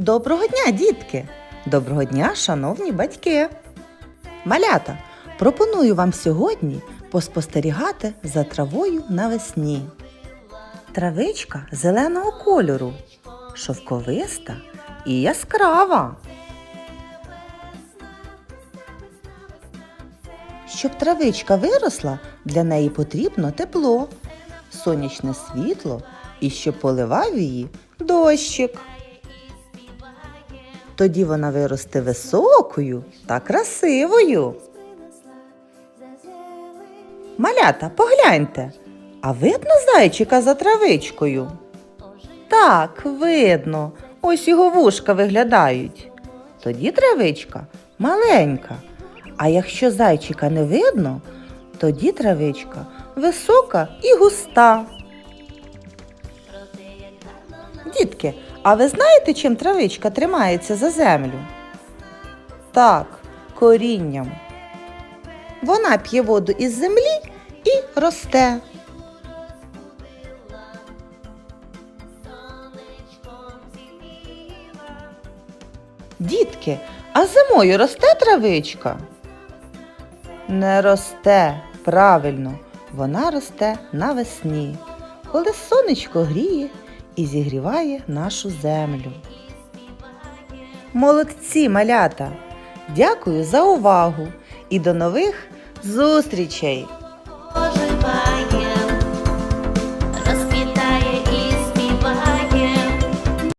Доброго дня, дітки! Доброго дня, шановні батьки! Малята! Пропоную вам сьогодні поспостерігати за травою навесні. Травичка зеленого кольору, шовковиста і яскрава. Щоб травичка виросла, для неї потрібно тепло, сонячне світло і щоб поливав її дощик. Тоді вона виросте високою та красивою. Малята, погляньте, а видно зайчика за травичкою? Так, видно. Ось його вушка виглядають. Тоді травичка маленька. А якщо зайчика не видно, тоді травичка висока і густа. Дітки, а ви знаєте, чим травичка тримається за землю? Так, корінням. Вона п'є воду із землі і росте. Дітки, а зимою росте травичка? Не росте, правильно, вона росте навесні, коли сонечко гріє і зігріває нашу землю. Молодці, малята! Дякую за увагу і до нових зустрічей!